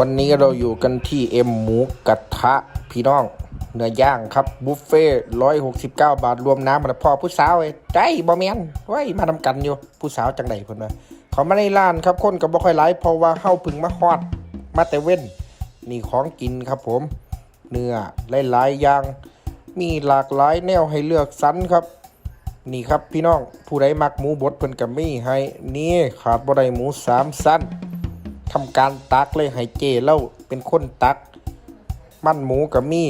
วันนี้เราอยู่กันที่เอ็มหมูกระทะพี่น้องเนื้อย่างครับบุฟเฟ่ร้อยหกสิบเก้าบาทรวมน้ำมันพอผู้สาวไอ้ใจบ่แมนไว้ยมาทำกันอยู่ผู้สาวจังไดเพิ่นว่าเขามาในร้านครับคนก็บ่ค่อยหลายเพราะว่าเฮาพึ่งมาฮอด มาแต่เว้นนี่ของกินครับผม เนื้อหลายๆอย่าง มีหลากหลายแนวให้เลือกสรรครับ นี่ครับพี่น้องผู้ใดมักหมูบดเพิ่นก็มีให้นี่ขาดบ่ได้หมูสามสั้น ทำการตักเลยให้เจเล่าเป็นคนตัก มันหมูกับมี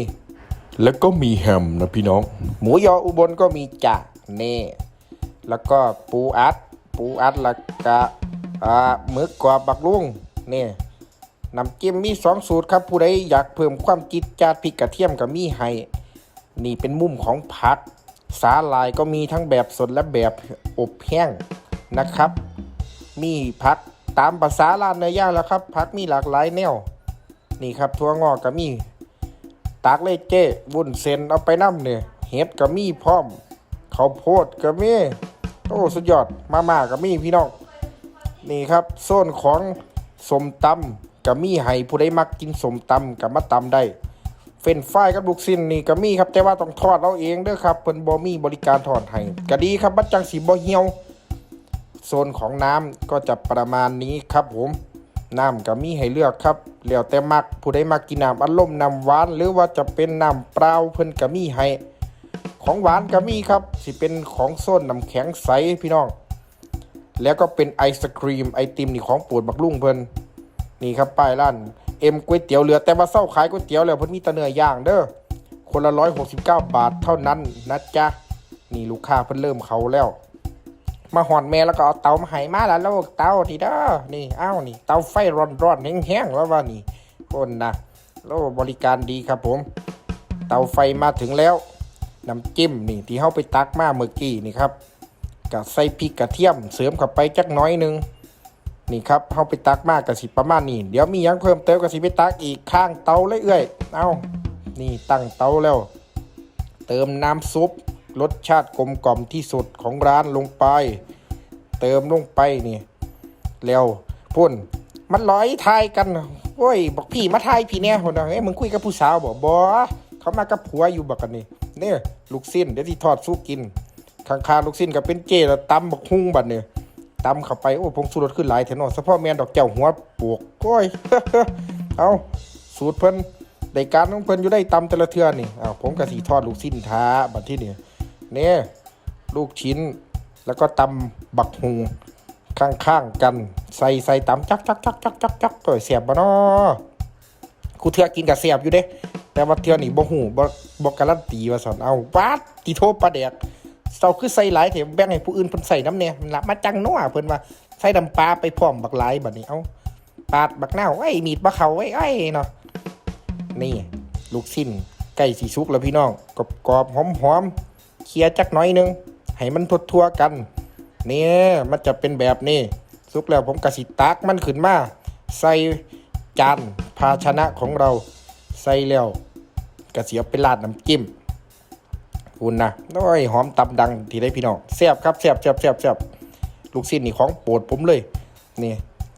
แล้วก็มีแฮมนะพี่น้อง หมูยออุบลก็มีจ่าเน่แล้วก็ปูอัด ปูอัดและกะอ่าหมึกกรอบบักลุงเนี่ยน้ำจิ้มมีสองสูตรครับผู้ใดอยากเพิ่มความจิตจาดพริกกระเทียมก็มีให้นี่เป็นมุมของผัก สาลายก็มีทั้งแบบสดและแบบอบแห้งนะครับ มีผัก ตามภาษาร้านเนื้อย่างแล้วครับผักมีหลากหลายแนว นี่ครับถั่วงอกก็มี ตากเลเจ้วุ้นเส้นเอาไปน้ำเนี่ยเห็ดก็มีพร้อมข้าวโพดก็มีโอ้สุดยอดมาม่าก็มีพี่น้องนี่ครับโซนของสมตำก็มีให้ผู้ใดมักกินสมตำก็มาตำได้ เฟรนช์ฟรายกับลูกชิ้นนี่ก็มีครับแต่ว่าต้องทอดเอาเองเด้อครับเพิ่นบ่มีบริการทอดให้ก็ดีครับบัดจังสิบ่เหี่ยว โซนของน้ำก็จะประมาณนี้ครับผมน้ำก็มีให้เลือกครับแล้วแต่มักผู้ใดมักกินน้ำอัดลมน้ำหวาน หรือว่าจะเป็นน้ำเปล่าเพิ่นก็มีให้ของหวานก็มีครับสิเป็นของโซนน้ำแข็งใสพี่น้อง แล้วก็เป็นไอศครีมไอติมนี่ของโปวดบักลุงเพิ่นนี่ครับป้ายร้านเอ็มก๋วยเตี๋ยวเรือแต่ว่าเศร้าขายก๋วยเตี๋ยวแล้วเพิ่นมีตะเนื้อย่างเด้อคนละร้อยหกสิบเก้าบาทเท่านั้นนะจ๊ะนี่ลูกค้าเพิ่นเริ่มเขาแล้ว มาหอนแม่แล้วก็เอาเตามาให้มาแล้วลูกเตาทีเด้อนี่เอ้านี่เตาไฟร้อนๆแห้งๆแล้วว่านี่คนนะโลบริการดีครับผม เตาไฟมาถึงแล้วน้ำจิ้มนี่ที่เฮาไปตักมาเมื่อกี้นี่ครับกับใส่พริกกระเทียมเสริมเข้าไปจักน้อยนึงนี่ครับเฮาไปตักมากกับสิประมาณนี้เดี๋ยวมียังเพิ่มเติมกับสิไปตักอีกข้างเตาเลยเอ้อยเอานี่ตั้งเตาแล้ว เติมน้ำซุปรสชาติกลมกล่อมที่สุดของร้านลงไป เติมลงไปนี่แล้วพุ่นมันร้อยทายกันโอ้ยบอกพี่มาทายพี่เนี่ยคนนะเอ้ยมึงคุยกับผู้สาวบอกบอเขามากับผัวอยู่บักกันนี่เนี่ยลูกสิ้นเดี๋ยวที่ทอดสู้กินข้างๆลูกสิ้นก็เป็นเจแล้วตำบักฮุ้งบัดเนี่ยตำเข้าไปโอ้ผงสูรขึ้นหลายแถนอเฉพาะแมนดอกเจ้าหัวปวกโอ้ยเอาสูตรเพิ่นได้การของเพิ่นอยู่ได้ตำแต่ละเทื่อนี่อ้าวผมก็สีทอดลูกสิ้นท้าบัดที่นี่เนี่ยลูกชิ้น แล้วก็ตำบักหุงข้างๆกันใส่ใส่ตำจักจักจักจักจักจักก็เสียบบ่เนาะกูเทือกินกับเสียบอยู่เด้ แต่ว่าเทือนี่บ่หูบ่บ่การันตีว่าซั่นเอาวาดติโทษปลาแดกเซาคือใส่หลายแถมแบ่งให้ผู้อื่นเพิ่นใส่น้ำแหน่ละมาจังนัวเพิ่นว่าใส่น้ำปลาไปพร้อมบักหลายบัดนี้เอาปาดบักเน่าไอ้มีดบ่เขาไอ้ไอ้เนาะนี่ ลูกชิ้นใกล้สิสุกแล้วพี่น้องกรอบๆหอมๆเคี่ยจักหน่อยหนึง ให้มันทั่วๆกันเนี่ยมันจะเป็นแบบนี้ สุกแล้วผมกระสิตักมันขึ้นมา ใส่จานภาชนะของเราใส่แล้วกระเสียบไปราดน้ำจิ้มคุณนะโอ้ยหอมตำดังที่ได้พี่น้องแซ่บครับแซ่บแซ่บแซ่บแซ่บลูกชิ้นนี่ของโปรดผมเลย นี่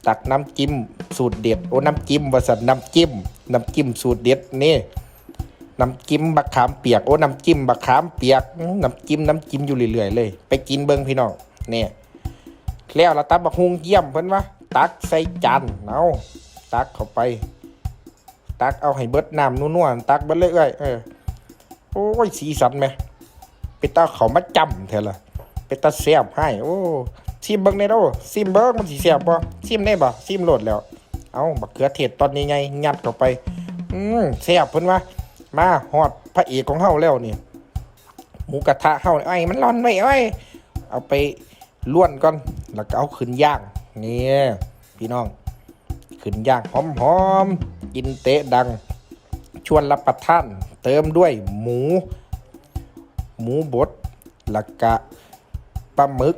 ตักน้ำจิ้มสูตรเด็ดโอ้น้ำจิ้มวาสันน้ำจิ้มน้ำจิ้มสูตรเด็ดนี่ น้ำจิ้มบักขามเปียก โอ้ น้ำจิ้มบักขามเปียก น้ำจิ้มน้ำจิ้มอยู่เรื่อยๆเลย ไปกินเบิ้งพี่น้องเนี่ยแล้วเราตักบักฮุงเยี่ยมเพิ่นว่าตักใส่จานเอาตักเข้าไป ตักเอาให้เบิดน้ำนัวๆตักเบิดเลยเอ้ยเออโอ้ยสีสันไหมเป็นตาเขามาจำเถอะล่ะเป็นตาแซ่บให้ โอ้ซิมเบิ้งในโดซิมเบิ้งมันสีแซ่บบ่ซิมได้บ่ซิมโหลดแล้ว เอาบักเขือเทศตอนนี้ไงยัดเข้าไป อืมแซ่บเพิ่นว่า มาฮอดพระเอกของเฮาแล้วนี่หมูกระทะเฮาไอ้มันร้อนไว้ไอ้เอาไปล้วนก่อนแล้วก็เอาขึ้นย่างนี่พี่น้อง ขึ้นย่างหอมๆกินเตะดัง ชวนรับประทาน เติมด้วยหมู หมูบดแล้วก็ปลาหมึก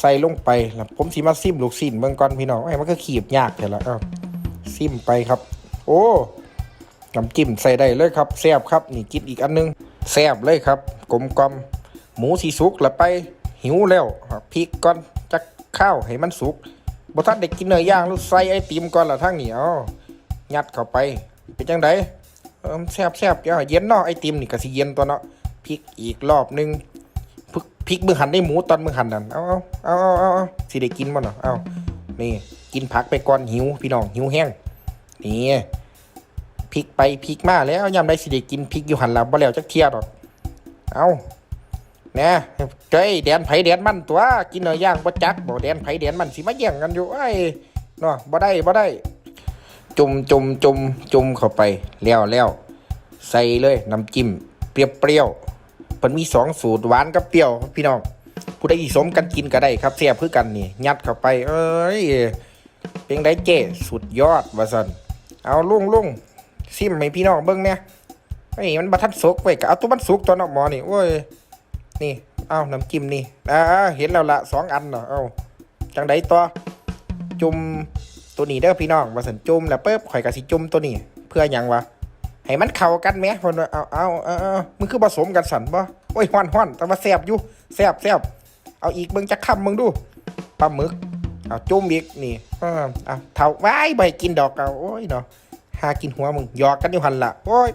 ใส่ลงไปแล้วผมสิมาซิมลูกชิ้นเบิ่งก่อนพี่น้องไอ้มันก็ขีบยากแท้ละเอ้าซิมไปครับ โอ้ น้ำจิ้มใส่ได้เลยครับแซ่บครับนี่กินอีกอันนึงแซ่บเลยครับ กลมกลมหมูสีสุกแล้วไปหิวแล้วพริกก่อนจักข้าวให้มันสุกบ่ทันได้กินเนื้อย่างลูกใส่ไอติมก่อนละทั้งนี้อ๋อยัดเข้าไปเป็นจังไดเออแซ่บแซ่บอย่าเย็นเนาะไอติมนี่ก็สิเย็นตัวเนาะพริกอีกรอบนึงพริกมือหั่นได้หมูตอนมือหั่นนั่นเอาเอาเอาเอาเอาเอาสิได้กินบ่เนาะเอานี่กินผักไปก่อนหิวพี่น้องหิวแห้งนี่ พริกไปพริกมาแล้วยามได้สิได้กินพริกอยู่หั่นละบ่แล้วจักเทียดอกเอาแหน่เจ้ยแดนไผแดนมันตัวกินเนื้อย่างบ่จักบ่แดนไผแดนมันสิมาแย่งกันอยู่ไอ้เนาะบ่ได้บ่ได้ จุ่มจุ่มจุ่มจุ่มเข้าไปแล้วแล้วใส่เลยน้ำจิ้มเปรี้ยวๆมันมีสองสูตรหวานกับเปรี้ยว พี่น้องผู้ใดสมกันกินก็ได้ครับเสียบคือกันนี่ยัดเข้าไป เอ้ยเป็นไดเจสุดยอดว่าสันเอาลุงลุง ซิมให้พี่น้องเบิ้งเนี่ยไอ้มันบะทัดสุกไว้ก็เอาตัวมันสุกตัวนอกหมอนี่โอ้ยนี่เอาน้ำจิ้มนี่อ่าเห็นแล้วละสองอันเนาะเอาจังไดต่อจุ่มตัวนี้เด้อพี่น้องว่าสันจุ่มแล้วเปิ๊บข่อยก็สิจุ่มตัวนี้ เพื่อหยังวะให้มันเข้ากันแหมเพิ่นเอาเอาเอาเอามึงคือผสมกันสันบ่โอ้ยฮ้อนฮ้อนแต่ว่าแซบอยู่แซบแซบเอาอีกเบิ่งจักคำมึงดูปลาหมึกเอาจุ่มอีกนี่เออเอาเท่าว้ายบ่ให้กินดอกเอาโอ้ยเนาะ หากินหัวมึงหยอกกันอยู่หันละโอ้ย